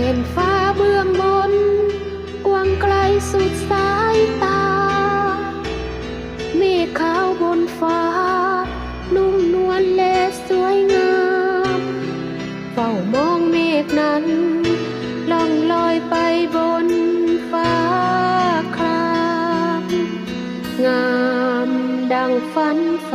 เห็นฟ้าเบื้องบน กว้างไกลสุดสายตา เมฆขาวบนฟ้า นุ่มนวลและสวยงาม เฝ้ามองเมฆนั้น ล่องลอยไปบนฟ้าครามงามดังฝันไฟ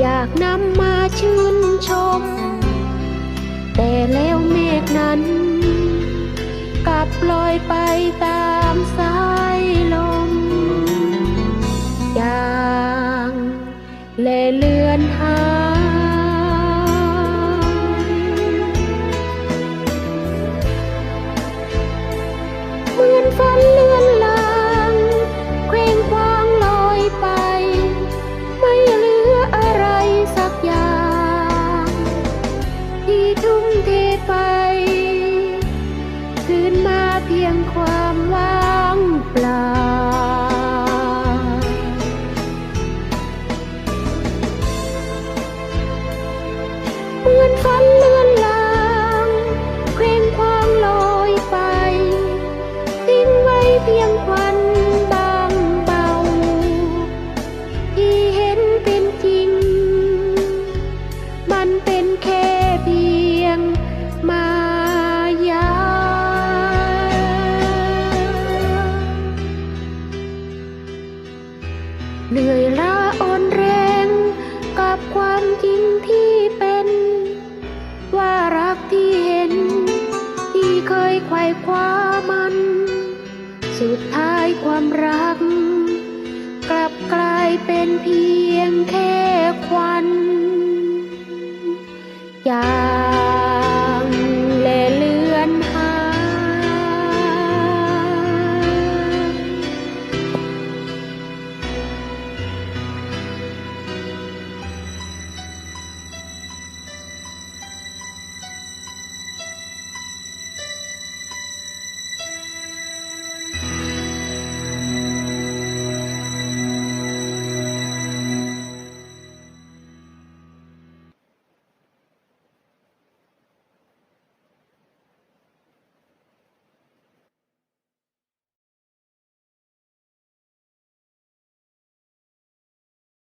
อยากนำมาชื่นชม แต่แล้วเมฆนั้น กลับลอยไปตามสายลมอย่างและเลือนหาย พียงควันบางเบา ที่เห็นเป็นจริง มันเป็นแค่เพียงมายา เหนื่อยล้า สุดท้ายความรัก กลับกลายเป็นเพียงแค่ควันอยาก